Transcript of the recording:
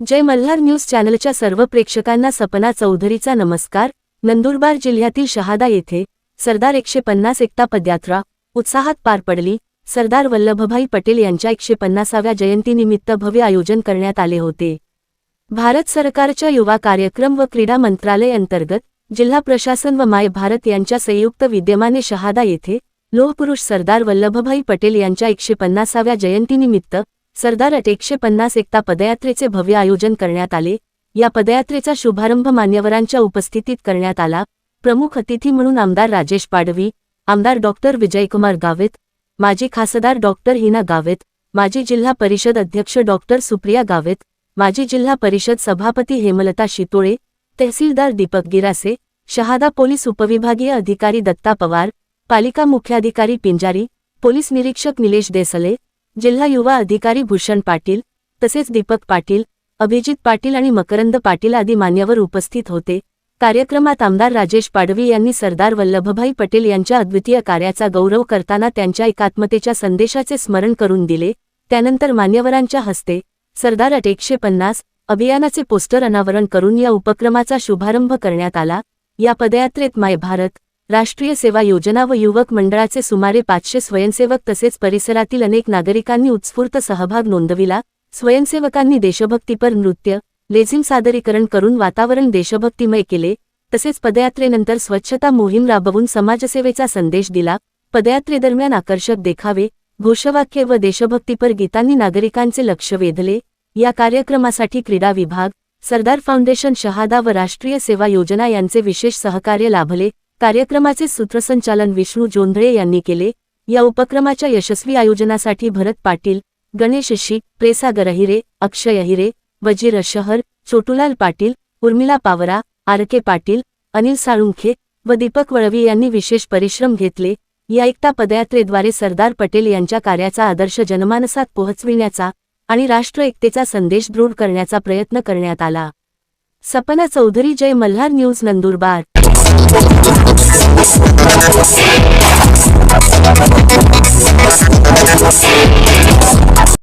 जय Malhar news चॅनलच्या सर्व प्रेक्षकांना सपना चौधरीचा नमस्कार. नंदुरबार जिल्ह्यातील शहादा येथे सरदार एकशे पन्नास एकता पदयात्रा उत्साहात पार पडली. सरदार वल्लभभाई पटेल यांच्या एकशे पन्नासाव्या जयंतीनिमित्त भव्य आयोजन करण्यात आले होते. भारत सरकारच्या युवा कार्यक्रम व क्रीडा मंत्रालय अंतर्गत जिल्हा प्रशासन व माय भारत यांच्या संयुक्त विद्यमाने शहादा येथे लोहपुरुष सरदार वल्लभभाई पटेल यांच्या एकशे पन्नासाव्या जयंतीनिमित्त सरदार अट एकशे पन्नास एकता पदयात्रेचे भव्य आयोजन करण्यात आले. या पदयात्रेचा शुभारंभ मान्यवरांच्या उपस्थितीत करण्यात आला. प्रमुख अतिथी म्हणून आमदार राजेश पाडवी आमदार डॉक्टर विजयकुमार गावित माजी खासदार डॉक्टर हिना गावित माजी जिल्हा परिषद अध्यक्ष डॉक्टर सुप्रिया गावित माजी जिल्हा परिषद सभापती हेमलता शितोळे तहसीलदार दीपक गिरासे शहादा पोलीस उपविभागीय अधिकारी दत्ता पवार पालिका मुख्याधिकारी पिंजारी पोलीस निरीक्षक निलेश देसले जिल्हा युवा अधिकारी भूषण पाटील तसेच दीपक पाटील अभिजित पाटील आणि मकरंद पाटील आदी मान्यवर उपस्थित होते. कार्यक्रमात आमदार राजेश पाडवी यांनी सरदार वल्लभभाई पटेल यांच्या अद्वितीय कार्याचा गौरव करताना त्यांच्या एकात्मतेच्या संदेशाचे स्मरण करून दिले. त्यानंतर मान्यवरांच्या हस्ते सरदार अट एकशे पन्नास अभियानाचे पोस्टर अनावरण करून या उपक्रमाचा शुभारंभ करण्यात आला. या पदयात्रेत माय भारत राष्ट्रीय सेवा योजना व युवक मंडळाचे सुमारे पाचशे स्वयंसेवक तसेच परिसरातील अनेक नागरिकांनी उत्स्फूर्त सहभाग नोंदविला. स्वयंसेवकांनी देशभक्तीपर नृत्य लेझिम सादरीकरण करून वातावरण देशभक्तिमय केले. तसेच पदयात्रेनंतर स्वच्छता मोहीम राबवून समाजसेवेचा संदेश दिला. पदयात्रेदरम्यान आकर्षक देखावे घोषवाक्य व देशभक्तीपर गीतांनी नागरिकांचे लक्ष वेधले. या कार्यक्रमासाठी क्रीडा विभाग सरदार फाउंडेशन शहादा व राष्ट्रीय सेवा योजना यांचे विशेष सहकार्य लाभले. कार्यक्रमाचे सूत्रसंचालन विष्णू जोंधळे यांनी केले. या उपक्रमाच्या यशस्वी आयोजनासाठी भरत पाटील गणेश शी प्रेसागर अहिरे अक्षय अहिरे वजीर शहर छोटूलाल पाटील उर्मिला पावरा आर के पाटील अनिल साळुंखे व दीपक वळवी यांनी विशेष परिश्रम घेतले. या एकता पदयात्रेद्वारे सरदार पटेल यांच्या कार्याचा आदर्श जनमानसात पोहोचविण्याचा आणि राष्ट्र एकतेचा संदेश दृढ करण्याचा प्रयत्न करण्यात आला. सपना चौधरी जय मल्हार न्यूज नंदुरबार. Thank